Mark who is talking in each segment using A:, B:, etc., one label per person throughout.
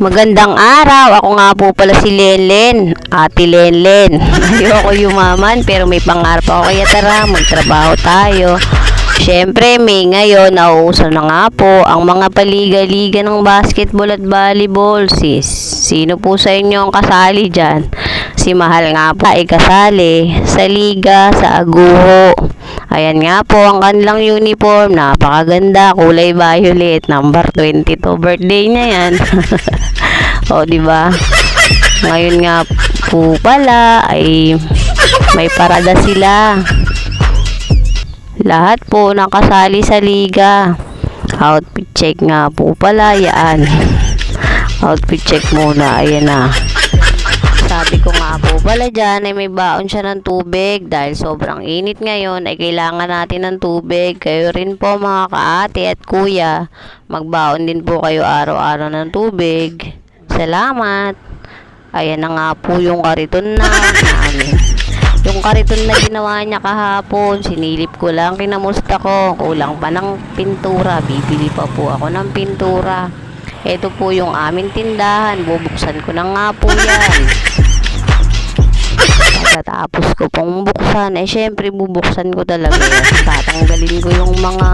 A: Magandang araw. Ako nga po pala si Lenlen. Ate Lenlen. Ayoko yumaman pero may pangarap ako. Kaya tara, magtrabaho tayo. Siyempre, may ngayon, nauuso na nga po ang mga paliga-liga ng basketball at volleyball. Sis, sino po sa inyo ang kasali dyan? Si Mahal nga po ay kasali sa liga, sa aguho. Ayan nga po ang kanilang uniform. Napakaganda, kulay violet, number 22. Birthday niya yan. o, di ba? Ngayon nga po pala ay may parada sila. Lahat po nakasali sa liga. Outfit check nga po pala, yan. Outfit check muna, ayan na. Sabi ko po pala dyan ay may baon siya ng tubig dahil sobrang init ngayon ay kailangan natin ng tubig. Kayo rin po mga kaate at kuya, magbaon din po kayo araw-araw ng tubig. Salamat! Ayan na nga po yung kariton na namin. Yung kariton na ginawa niya kahapon, sinilip ko lang, kinamusta ko. Kulang pa ng pintura, bibili pa po ako ng pintura. Ito po yung aming tindahan, bubuksan ko na nga po yan. Pagkatapos ko pong buksan, eh syempre bubuksan ko talaga yan. Tatanggalin ko yung mga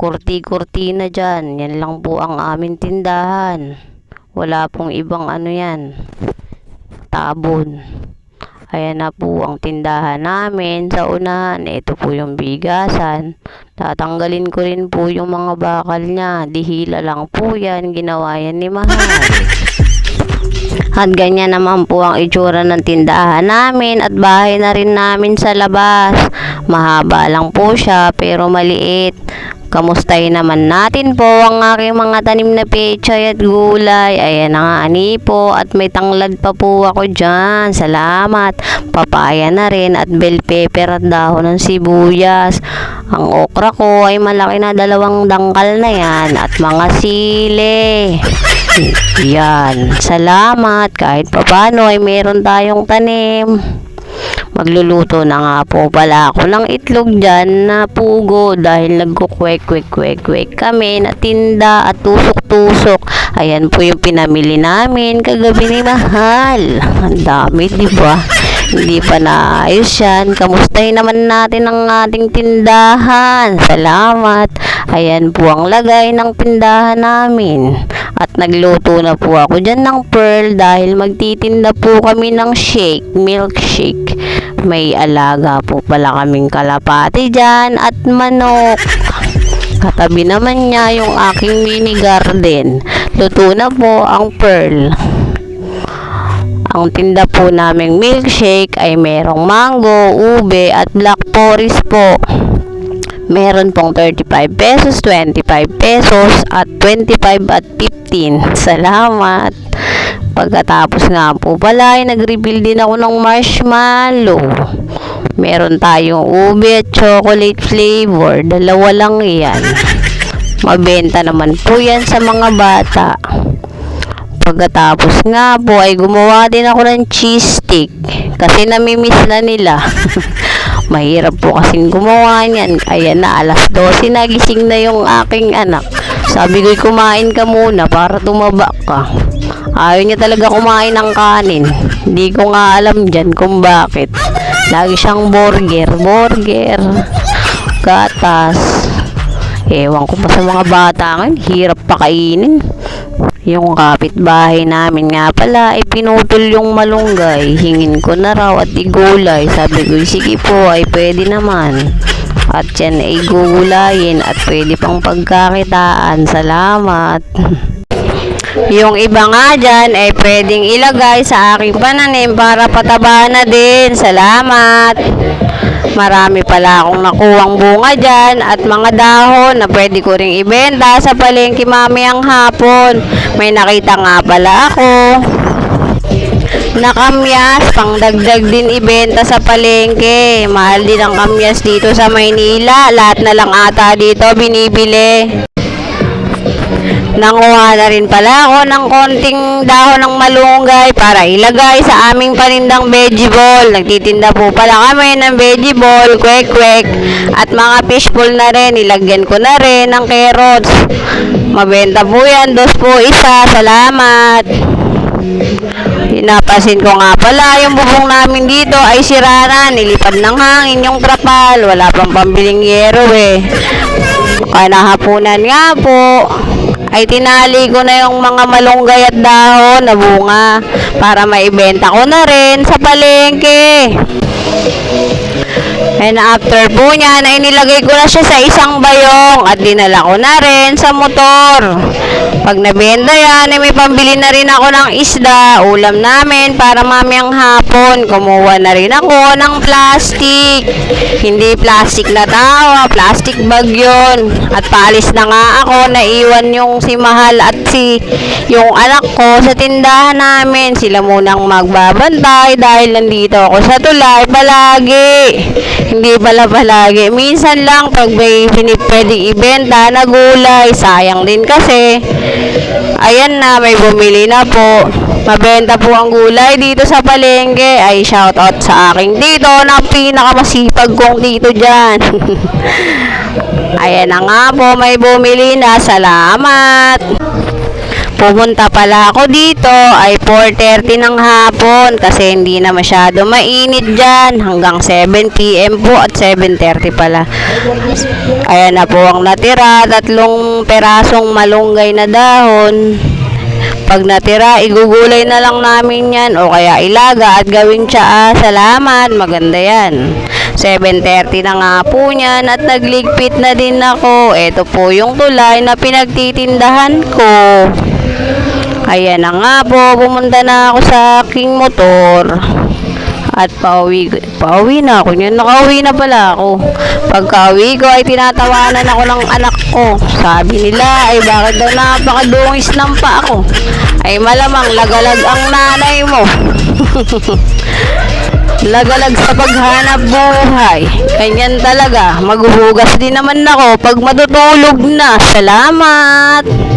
A: kurti-kurti na dyan. Yan lang po ang aming tindahan. Wala pong ibang ano yan. Tabon. Ayan na po ang tindahan namin sa unahan. Ito po yung bigasan. Tatanggalin ko rin po yung mga bakal niya. Dihila lang po yan. Ginawa yan ni Mahal. At ganyan naman po ang itsura ng tindahan namin at bahay na rin namin sa labas. Mahaba lang po siya pero maliit. Kamustahin naman natin po ang aking mga tanim na pechay at gulay. Ayan na nga ani po at may tanglad pa po ako dyan. Salamat. Papaya na rin at bell pepper at dahon ng sibuyas. Ang okra ko ay malaki na dalawang dangkal na yan at mga sili. Yan. Salamat. Kahit papano ay meron tayong tanim. Magluluto na nga po pala ako ng itlog dyan na pugo dahil nagkukwek kwek kwek kwek kami na tinda at tusok-tusok. Ayan po yung pinamili namin kagabi ni Mahal. Ang dami, di ba? Hindi pa naayos yan. Kamustahin naman natin ang ating tindahan. Salamat. Ayan po ang lagay ng tindahan namin. At nagluto na po ako dyan ng pearl dahil magtitinda po kami ng shake, milkshake. May alaga po pala kaming kalapati dyan at manok. Katabi naman niya yung aking mini garden. Luto na po ang pearl. Ang tinda po naming milkshake ay merong mango, ube at black forest po. Meron pong 35 pesos, 25 pesos at 25 at 15. Salamat. Pagkatapos nga po pala ay nag-reveal din ako ng marshmallow. Meron tayong ube at chocolate flavor. Dalawa lang yan. Mabenta naman po yan sa mga bata. Pagkatapos nga po ay gumawa din ako ng cheese stick. Kasi namimiss na nila. Mahirap po kasing gumawa niyan. Ayan na, alas 12 nagising na yung aking anak. Sabi ko, kumain ka muna para tumaba ka. Ayaw niya talaga kumain ng kanin. Hindi ko nga alam dyan kung bakit. Lagi siyang burger, burger, gatas. Ewan ko pa sa mga bata ngayon, hirap pa kainin. Yung kapitbahay namin nga pala ay pinutol yung malunggay. Hingin ko na raw at igulay. Sabi ko, sige po ay pwede naman. At yan ay gugulayin at pwede pang pagkakitaan. Salamat. Yung iba nga dyan ay pwedeng ilagay sa aking pananim para pataba na din. Salamat. Marami pala akong nakuwang bunga dyan at mga dahon na pwede ko ring ibenta sa palengke mamayang hapon. May nakita nga pala ako. Nakamyas, pangdagdag din ibenta sa palengke. Mahal din ang kamyas dito sa Maynila. Lahat na lang ata dito binibili. Nanguha na rin pala ako ng konting dahon ng malunggay para ilagay sa aming panindang vegetable. Nagtitinda po pala kami ng vegetable, kwek-kwek, at mga fishbowl na rin. Ilagyan ko na rin ng carrots. Mabenta po yan, dos po isa. Salamat. Hinapasin ko nga pala, yung bubong namin dito ay sira na. Nilipad ng hangin yung trapal. Wala pang pambiling yero eh. Kaya nahapunan nga po, ay tinali ko na yung mga malunggay at dahon na bunga para maibenta ko na rin sa palengke. And after po niyan, ay nilagay ko na siya sa isang bayong at dinala ko na rin sa motor. Pag nabenta yan, ay may pambili na rin ako ng isda, ulam namin para mamayang hapon. Kumuha na rin ako ng plastic. Hindi plastic na tawa, plastic bag yun. At paalis na nga ako, naiwan yung si Mahal at si yung anak ko sa tindahan namin. Sila munang magbabantay dahil nandito ako sa tulay palagi. Hindi pala palagi. Minsan lang pag may pwedeng ibenta na gulay. Sayang din kasi. Ayan na, may bumili na po. Mabenta po ang gulay dito sa palengke. Ay, shout out sa aking dito na pinakamasipag kong dito dyan. Ayan na nga po, may bumili na. Salamat. Pumunta pala ako dito ay 4.30 ng hapon kasi hindi na masyado mainit dyan. Hanggang 7pm po at 7.30 pala. Ayan na po ang natira. Tatlong perasong malunggay na dahon. Pag natira, igugulay na lang namin yan o kaya ilaga at gawing tsaa. Salamat, maganda yan. 7.30 na nga po niyan at nagligpit na din ako. Ito po yung tulay na pinagtitindahan ko. Ayan na nga po, pumunta na ako sa aking motor. At pauwi, pauwi na ako niyan. Nakauwi na pala ako. Pagka-uwi ko ay tinatawanan ako ng anak ko. Sabi nila ay bakit daw napakadungis ng pa ako. Ay malamang lagalag ang nanay mo. Lagalag sa paghanap buhay. Ganyan talaga. Maghuhugas din naman ako pag matutulog na. Salamat!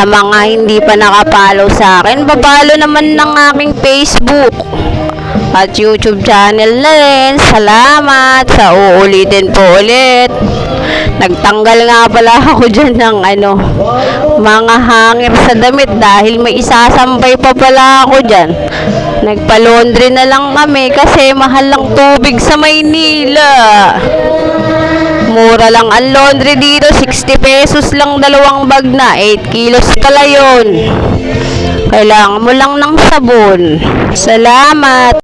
A: Sa mga hindi pa nakapalo sa akin, papalo naman ng aking Facebook at YouTube channel na rin. Salamat sa uulitin po ulit. Nagtanggal nga pala ako dyan ng ano, mga hangir sa damit dahil may isasampay pa pala ako dyan. Nagpa-laundry na lang kami kasi mahal lang tubig sa Maynila. Mura lang ang laundry dito, 60 pesos lang dalawang bag na, 8 kilos pala yun. Kailangan mo lang ng sabon. Salamat!